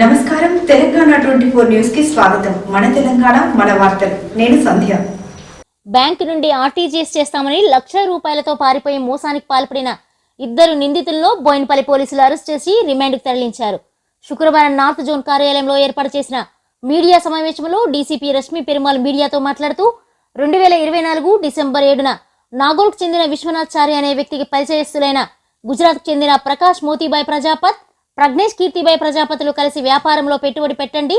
నమస్కారం. Telangana twenty four న్యూస్కి స్వాగతం. మన తెలంగాణ మన వార్తలు. నేను సంధ్య. బ్యాంకు నుండి ఆర్టీజీఎస్ చేస్తామని లక్ష రూపాయలతో పారిపోయి మోసానికి పాల్పడిన ఇద్దరు నిందితులను బోయినపల్లి పోలీసులు అరెస్ట్ చేసి రిమాండ్కు తరలించారు. శుక్రవారం నార్త్ జోన్ కార్యాలయంలో ఏర్పాటు చేసిన మీడియా సమావేశంలో డీసీపీ రష్మి పెరుమాల్ మీడియాతో మాట్లాడుతూ రెండు వేల ఇరవై నాలుగు డిసెంబర్ ఏడున నాగోల్కు చెందిన విశ్వనాథ్చారి అనే వ్యక్తికి పరిచయస్తులైన గుజరాత్కు చెందిన ప్రకాష్ మోతీబాయ్ ప్రజాపత్ ప్రజ్ఞేష్ కీర్తిబాయ్ ప్రజాపతులు కలిసి వ్యాపారంలో పెట్టుబడి పెట్టండి.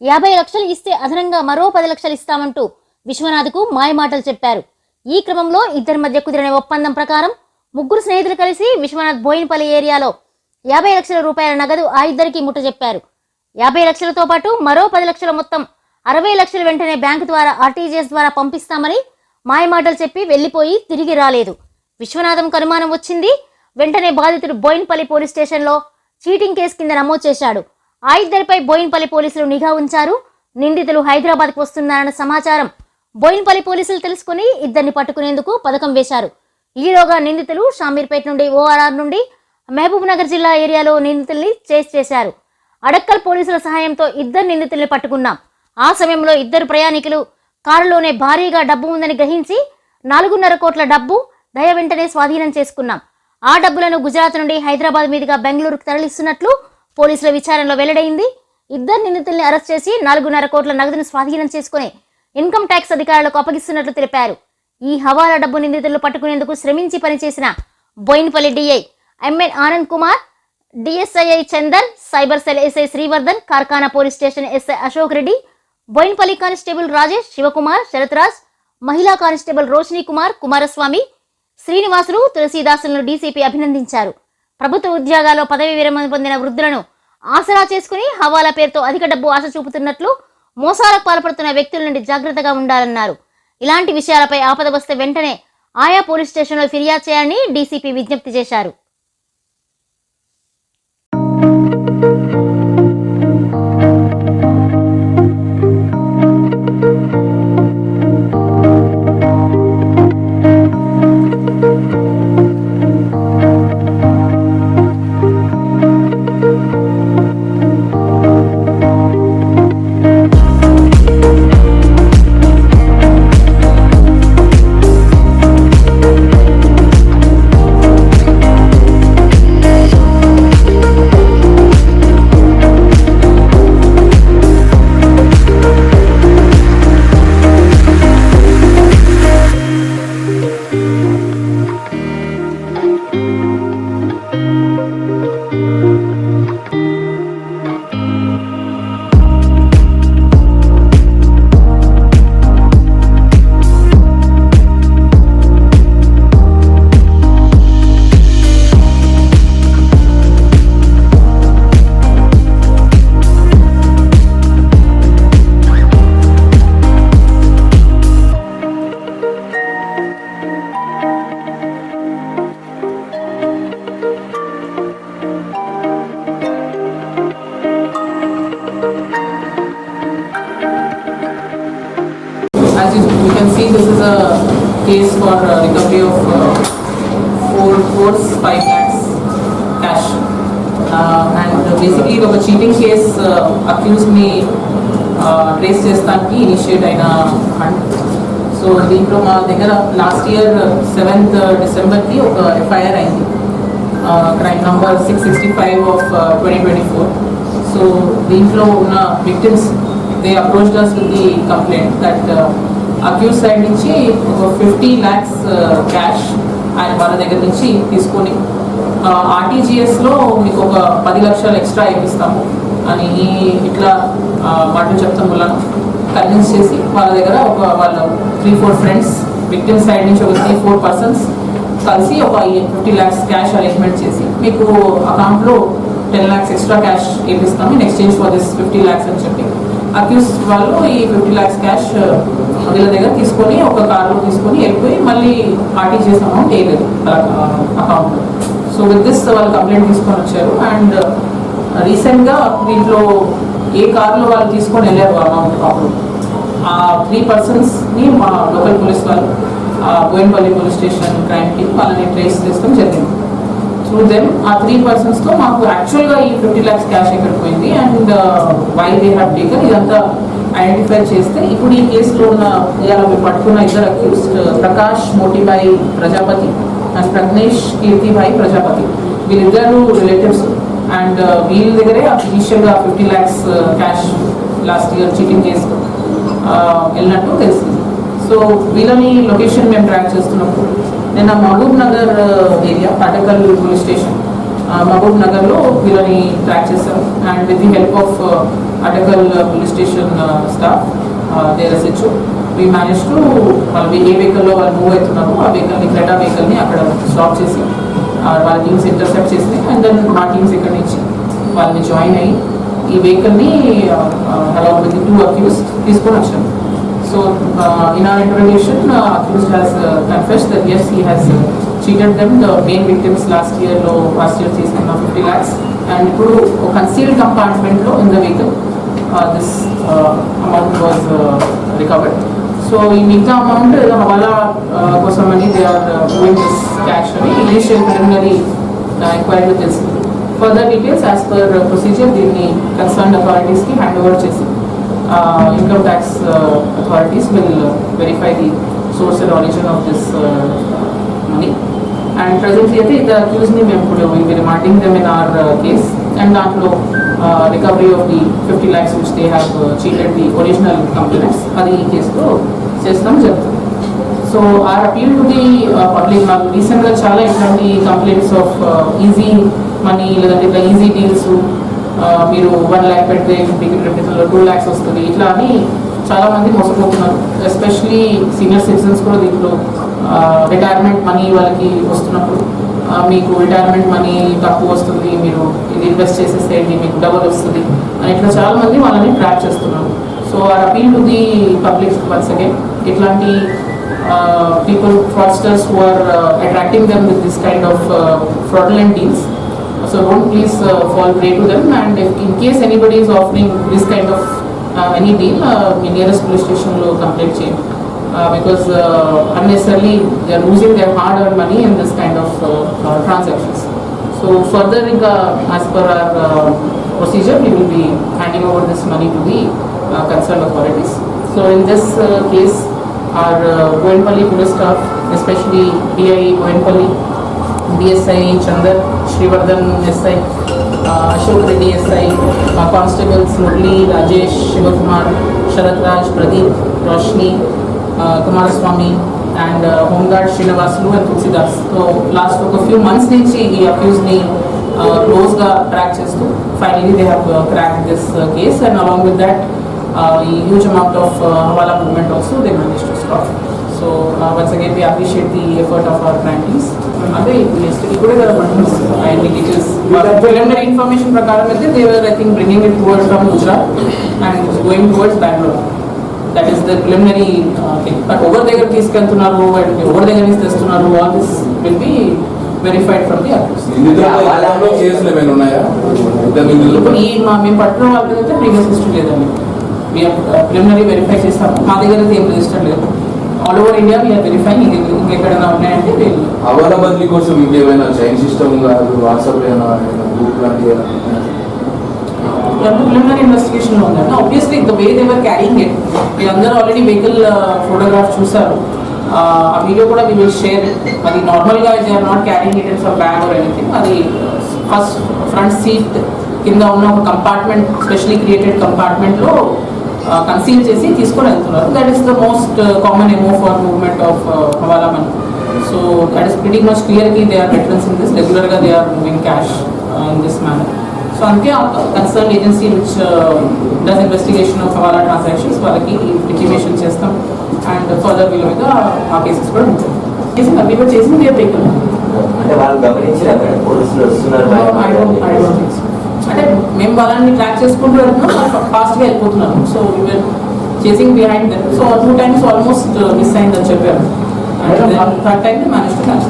యాభై లక్షలు ఇస్తే అదనంగా మరో పది లక్షలు ఇస్తామంటూ విశ్వనాథ్కు మాయమాటలు చెప్పారు. ఈ క్రమంలో ఇద్దరి మధ్య కుదిరిన ఒప్పందం ప్రకారం ముగ్గురు స్నేహితులు కలిసి విశ్వనాథ్ బోయినపల్లి ఏరియాలో యాభై లక్షల రూపాయల నగదు ఆ ఇద్దరికి ముట్టజెప్పారు యాభై లక్షలతో పాటు మరో పది లక్షల మొత్తం అరవై లక్షలు వెంటనే బ్యాంకు ద్వారా ఆర్టీజీఎస్ ద్వారా పంపిస్తామని మాయమాటలు చెప్పి వెళ్ళిపోయి తిరిగి రాలేదు. విశ్వనాథంకు అనుమానం వచ్చింది. వెంటనే బాధితుడు బోయిన్పల్లి పోలీస్ స్టేషన్లో చీటింగ్ కేసు కింద నమోదు చేశాడు. ఆ ఇద్దరిపై బోయిన్పల్లి పోలీసులు నిఘా ఉంచారు. నిందితులు హైదరాబాద్కు వస్తున్నారన్న సమాచారం బోయిన్పల్లి పోలీసులు తెలుసుకుని ఇద్దరిని పట్టుకునేందుకు పథకం వేశారు. ఈలోగా నిందితులు షామీర్పేట నుండి ఓఆర్ఆర్ నుండి మహబూబ్ నగర్ జిల్లా ఏరియాలో నిందితుల్ని చేస్ చేశారు. అడక్కల్ పోలీసుల సహాయంతో ఇద్దరు నిందితుల్ని పట్టుకున్నాం. ఆ సమయంలో ఇద్దరు ప్రయాణికులు కారులోనే భారీగా డబ్బు ఉందని గ్రహించి నాలుగున్నర కోట్ల డబ్బు దయ వెంటనే స్వాధీనం చేసుకున్నాం. ఆ డబ్బులను గుజరాత్ నుండి హైదరాబాద్ మీదుగా బెంగళూరుకు తరలిస్తున్నట్లు పోలీసుల విచారణలో వెల్లడైంది. ఇద్దరు నిందితుల్ని అరెస్ట్ చేసి నాలుగున్నర కోట్ల నగదును స్వాధీనం చేసుకుని ఇన్కమ్ ట్యాక్స్ అధికారులకు అప్పగిస్తున్నట్లు తెలిపారు. ఈ హవాలా డబ్బు నిందితులను పట్టుకునేందుకు శ్రమించి పనిచేసిన Boinpally DI MN Anand Kumar DSI Chander cyber cell SI Srivardhan Karkhana police station SI Ashok Reddy Boinpally constable Rajesh Shivakumar Sharathraj మహిళా కానిస్టేబుల్ రోషిని కుమార్ కుమారస్వామి శ్రీనివాసులు తులసీదాసులను డీసీపీ అభినందించారు. ప్రభుత్వ ఉద్యోగాల్లో పదవి విరమణ పొందిన వృద్ధులను ఆసరా చేసుకుని హవాలా పేరుతో అధిక డబ్బు ఆశ చూపుతున్నట్లు మోసాలకు పాల్పడుతున్న వ్యక్తుల నుండి జాగ్రత్తగా ఉండాలన్నారు. ఇలాంటి విషయాలపై ఆపద వస్తే వెంటనే ఆయా పోలీస్ స్టేషన్లో ఫిర్యాదు చేయాలని డీసీపీ విజ్ఞప్తి చేశారు. Can see, this is a case for uh, recovery of uh, four crores, five lakhs cash. Uh, and basically, ఒక చీటింగ్ కేస్ అక్యూజ్ని ట్రేస్ చేస్తానికి ఇనిషియేట్ అయిన ఫండ్ సో దీంట్లో మా దగ్గర లాస్ట్ ఇయర్ సెవెంత్ డిసెంబర్కి ఒక ఎఫ్ఐఆర్ అయింది crime number six sixty five of twenty twenty four so దీంట్లో ఉన్న victims they approach us with the complaint that accused side నుంచి ఒక ఫిఫ్టీ ల్యాక్స్ క్యాష్ ఆయన వాళ్ళ దగ్గర నుంచి తీసుకొని ఆర్టీజీఎస్లో మీకు ఒక పది లక్షలు ఎక్స్ట్రా ఇప్పిస్తాము అని ఇట్లా మాటలు చెప్తాం వల్ల కన్విన్స్ చేసి వాళ్ళ దగ్గర ఒక వాళ్ళ three four friends victim side నుంచి ఒక త్రీ ఫోర్ పర్సన్స్ కలిసి ఒక ఫిఫ్టీ ల్యాక్స్ క్యాష్ అరేంజ్మెంట్ చేసి మీకు అకౌంట్లో ten lakhs extra cash ఇప్పిస్తాము in exchange for this fifty lakhs అని చెప్పి. అక్యూస్ వాళ్ళు ఈ ఫిఫ్టీ ల్యాక్స్ క్యాష్ వీళ్ళ దగ్గర తీసుకొని ఒక కార్లో తీసుకొని వెళ్ళిపోయి మళ్ళీ ఆర్టీజీఎస్ అమౌంట్ వేయలేదు అకౌంట్లో సో విత్ దిస్ వాళ్ళు కంప్లైంట్ తీసుకొని వచ్చారు అండ్ రీసెంట్గా దీంట్లో ఏ కార్లో వాళ్ళు తీసుకొని వెళ్ళారు అమౌంట్ అప్పుడు ఆ త్రీ పర్సన్స్ని మా లోకల్ పోలీస్ వాళ్ళు ఆ పోలీస్ స్టేషన్ క్రైమ్కి వాళ్ళని ట్రేస్ చేస్తాం జరిగింది. త్రూ దెమ్ ఆ త్రీ పర్సన్స్తో మాకు యాక్చువల్గా ఈ ఫిఫ్టీ ల్యాక్స్ క్యాష్ ఎక్కడ పోయింది? And why they have taken ఇదంతా ఐడెంటిఫై చేస్తే ఇప్పుడు ఈ కేసులో ఉన్న ఇవాళ మేము పట్టుకున్న ఇద్దరు accused uh, Prakash Motibhai Prajapati and Prajnesh Kirtibhai Prajapati. వీళ్ళిద్దరు రిలేటివ్స్ అండ్ uh, వీళ్ళ దగ్గరే ఇనిషియల్గా fifty lakhs cash last year cheating చేస్తూ వెళ్ళినట్టు తెలిసింది. సో వీళ్ళని లొకేషన్ మేము ట్రాక్ చేస్తున్నప్పుడు నిన్న Mahabub Nagar area Patakal police station. Mahabub నగర్లో వీళ్ళని ట్రాక్ చేశాం and with the help of Atakal police station staff there SHO we manage to వాళ్ళు ఏ వెహికల్లో వాళ్ళు మూవ్ అవుతున్నారో ఆ వెహికల్ని క్రెటా వెహికల్ని అక్కడ స్టాప్ చేసి ఆ, వాళ్ళ టీమ్స్ ఇంటర్సెప్ట్ చేసి అండ్ దెన్ మా టీమ్స్ ఇక్కడ నుంచి వాళ్ళని జాయిన్ అయ్యి ఈ వెహికల్ని అలా విత్ టూ అక్యూస్ తీసుకొని వచ్చాము So, uh, in our interrogation, uh, accused has uh, confessed that yes, he has uh, cheated them, the main victims last year, లో last year తీసుకున్న ఫిఫ్టీ ల్యాక్స్ అండ్ ఇప్పుడు concealed కంపార్ట్మెంట్లో in the vehicle this amount was recovered so ఈ మిగతా amount హవాలా కోసం అని they are moving this cash అని initial preliminary ఎంక్వైరీలో తెలిసింది further details as per procedure దీన్ని కన్సర్న్ అథారిటీస్కి హ్యాండ్ ఓవర్ చేసింది income tax uh, authorities will uh, verify the source and origin of this uh, money. And presently, అయితే the accused ని మేము ఇప్పుడు we will be remanding them in our uh, case and దాంట్లో uh, recovery of the 50 lakhs which they have uh, cheated the original complainants అది ఈ కేసులో చేస్తాం జరుగుతుంది so our appeal to the public నాకు రీసెంట్గా చాలా ఇట్లాంటి కంప్లైంట్స్ ఆఫ్ ఈజీ మనీ లేదంటే ఇట్లా ఈజీ డీల్స్ మీరు వన్ ల్యాక్ పెడితే ఫిఫ్టీ రిప్రజెంట్లో టూ ల్యాక్స్ వస్తుంది ఇట్లా అని చాలామంది మోసపోతున్నారు ఎస్పెషలీ సీనియర్ సిటిజన్స్ కూడా దీంట్లో రిటైర్మెంట్ మనీ వాళ్ళకి వస్తున్నప్పుడు మీకు రిటైర్మెంట్ మనీ తక్కువ వస్తుంది మీరు ఇది ఇన్వెస్ట్ చేసేసేయండి మీకు డబుల్ వస్తుంది అని ఇట్లా చాలా మంది వాళ్ళని ట్రాప్ చేస్తున్నారు so our appeal to the public once again ఇట్లాంటి people fraudsters who are attracting them with this kind of kind deals. Uh, So don't please uh, fall prey to them and if in case anybody is offering this kind of uh, any deal, uh, మీ nearest police station లో complaint చేయండి. Uh, because uh, unnecessarily they are losing their hard earned money in this kind of uh, uh, transactions. So further ఇంకా as per our uh, procedure, we will be handing over this money to the uh, concerned authorities. So in this uh, case, our uh, Goenpalli police staff, especially DI Goenpalli, DSI Chandar, Srivardhan SI, uh, Ashok Reddy SI, uh, constables Murli, Rajesh, Shivakumar, Sharat Raj, Pradeep, Roshni, uh, Kumaraswamy, and uh, Homeguard Srinivasulu and Tulsidas. So last ఒక few months నుంచి ఈ accused ని uh, close గా track చేస్తూ finally they have uh, cracked this uh, case and along with that uh, a huge amount of uh, Hawala movement also uh, once again we appreciate the effort of our crime teams. అదే ఇప్పుడే కదా పట్టుకున్నాం అన్ని details preliminary information ప్రకారం అయితే they were I think bringing it towards from Gujarat and going towards Bengaluru that is the preliminary thing but ఎవరి దగ్గర తీసుకెళ్తున్నారు అండ్ ఎవరి దగ్గర నుంచి తెస్తున్నారు all this will be verified from the ఇప్పుడు ఈ మా మేము పట్టిన వాళ్ళ అయితే ప్రీవియస్ హిస్టరీ లేదండి. మేము ప్రిలిమినరీ వెరిఫై చేస్తాము. మా దగ్గర అయితే ఏం రిజిస్టర్ లేదు. All over India we are verify ఇంకెక్కడైనా ఉన్నాయంటే వీళ్ళు అవాల బదిలీ కోసం ఇంకేమైనా చైన్ సిస్టమ్ కాదు వాట్సాప్ గ్రూప్ లాంటివి? ప్రిలిమినరీ ఇన్వెస్టిగేషన్లో ఉందండి obviously the way they're carrying it వీళ్ళందరూ ఆల్రెడీ వెహికల్ ఫోటోగ్రాఫ్ చూసారు ఆ వీడియో కూడా వీ విల్ షేర్ అది నార్మల్గా are not carrying it bag or anything అది ఫస్ట్ ఫ్రంట్ సీట్ కింద ఉన్న ఒక కంపార్ట్మెంట్ స్పెషలీ క్రియేటెడ్ కంపార్ట్మెంట్లో కన్సీల్ చేసి తీసుకొని వెళ్తున్నారు. That is the most common MO for movement of hawala money so that is pretty much క్లియర్కి they are veterans in this రెగ్యులర్గా they are moving cash in this manner so అందుకే concern agency which does investigation of hawala transactions వాళ్ళకి intimation చేస్తాం. And further మీద ఆ cases కూడా ఉంటాయి. చేసి అవి కూడా చేసి మీరు టేకన్ అంటే వాళ్ళు గమనించారు అక్కడ పోలీసులు వస్తున్నారు అంటే మేము వాళ్ళని ట్రాక్ చేసుకుంటూ వెళ్తున్నాం ఫాస్ట్గా వెళ్ళిపోతున్నాము so we're chasing behind them so two times almost miss అయిందని చెప్పారు. Third time manage to catch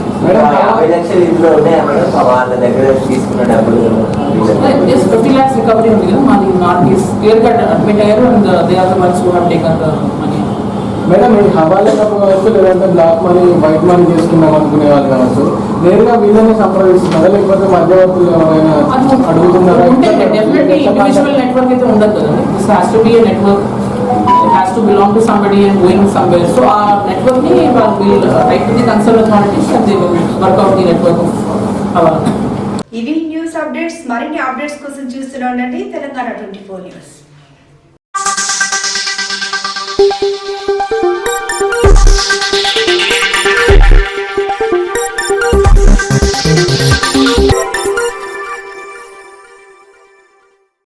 యాభై లక్షలు ఇందులో ఉన్నాయా మేడం? వాళ్ళ దగ్గర తీసుకున్న డబ్బులు Yes, fifty lakhs recovery ఉంది కదా మాది not is clear cut admit అయ్యారు and they are the ones who have taken the money madam ఈ హవాలా కావచ్చు లేదంటే బ్లాక్ మనీ వైట్ మనీ చేసుకుందాం అనుకునే వాళ్ళు కావచ్చు నేరుగా వీళ్ళని సంప్రదిస్తున్నారా? లేకపోతే మధ్యవర్తులు ఎవరైనా అడుగుతున్నారా? ఉంటే డెఫినెట్లీ ఇండివిజువల్ నెట్వర్క్ అయితే ఉండదు కదండి this has to be a network has to belong to somebody and going somewhere so ఆ నెట్వర్క్ని వాళ్ళు will write to the concern authorities and they will work out the network అవ్వాలి ఇవి news updates. మరిన్ని updates కోసం చూస్తూనే ఉండండి. Telangana twenty four news.